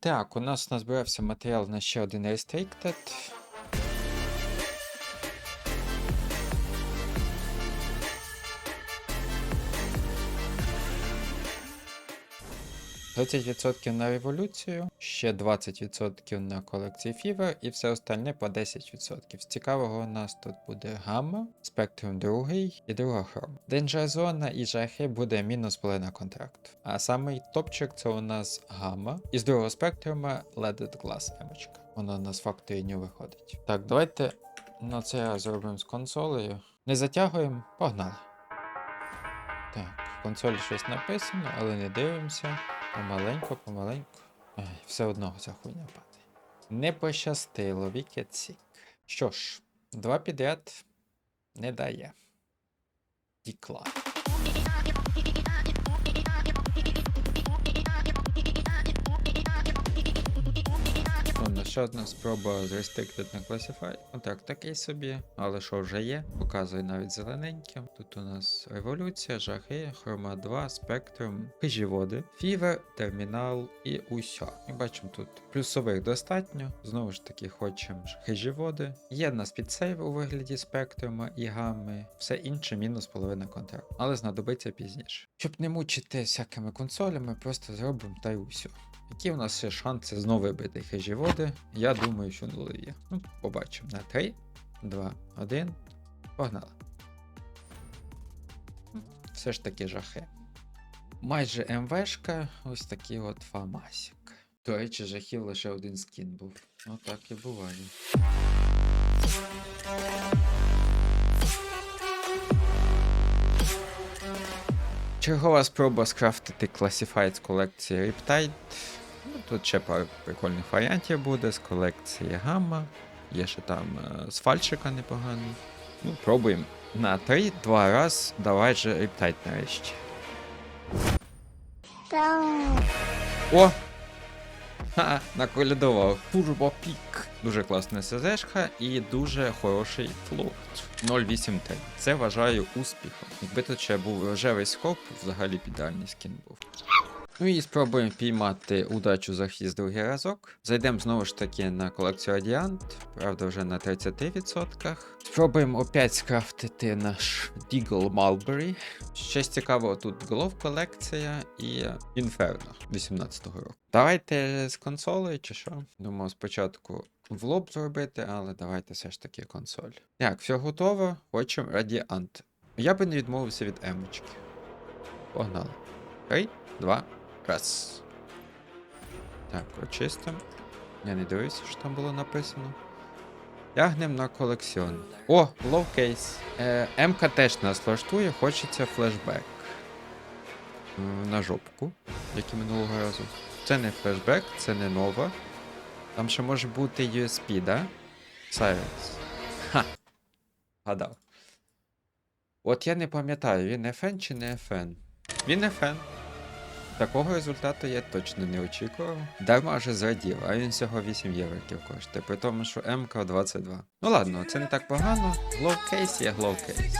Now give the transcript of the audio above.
Так, у нас назбирався матеріал на ще один Restricted. «30% на революцію, ще 20% на колекції Fever і все остальне по 10%. З цікавого у нас тут буде гамма, спектрум другий і друга хром. Danger зона і жахи буде мінус половина контракту. А самий топчик це у нас гамма. І з другого спектрума Leaded Glass емочка. Вона у нас New виходить. Так, давайте на раз зробимо з консолею. Не затягуємо, погнали. Так, консолі щось написано, але не дивимося. Помаленьку, помаленьку. Ай, все одно ця хуйня падає. Не пощастило, вікетсік. Що ж, два підряд не дає. Дікла. Ще одна спроба з Restricted на Classify. Отак, такий собі, але що вже є. Показує навіть зелененьким. Тут у нас революція, жахи, хрома 2, спектрум, хижі води, фівер, термінал і усьо. І бачимо тут плюсових достатньо. Знову ж таки, хочемо ж хижі води. Є в нас підсейв у вигляді спектрума і гамми, все інше мінус половина контракту. Але знадобиться пізніше. Щоб не мучити всякими консолями, просто зробимо та й усьо. Які у нас ще шанси знову вибити хижі води? Я думаю, що нулеві. Ну, побачимо. На 3, 2, 1. Погнали. Все ж таки жахи. Майже МВшка, ось такий от фамасік. До речі, жахів лише один скін був. Ну так і буває. Чергова спроба скрафтити класифайт з колекції Riptide. Ну, Тут ще пару прикольних варіантів буде з колекції Гамма. Є ще там е, з фальшика непоганий. Ну, пробуємо. На 3, 2 раз. Давай же Riptide нарешті. О! Ха, наколядував. Peak. Дуже класна СЗшка і дуже хороший флот. 083. Це вважаю успіхом. Якби тут ще був рожевий скоп, взагалі б ідеальний скін був. Ну і спробуємо піймати удачу за хвіст другий разок. Зайдемо знову ж таки на колекцію Radiant, правда, вже на 30%. Спробуємо опять скрафтити наш Deagle Mulberry. Щось цікавого тут Glove колекція і Inferno 18-го року. Давайте з консолею чи що? Думав спочатку в лоб зробити, але давайте все ж таки консоль. Так, все готово. Хочемо Radiant. Я би не відмовився від емочки. Погнали. 3, 2, раз. Так, очистимо. Я не дивився, що там було написано. Тягнем на колекціон. О, лоу-кейс. Е, МК теж нас влаштує, хочеться флешбек. На жопку, як і минулого разу. Це не флешбек, це не нова. Там ще може бути USB, да? Silence. Ха. Гадав. От я не пам'ятаю, він FN чи не FN? Він FN. Такого результату я точно не очікував. Дарма вже зрадів, а він всього 8 євриків коштує, при тому, що МК 22. Ну ладно, це не так погано. Глоукейс є глоу кейс.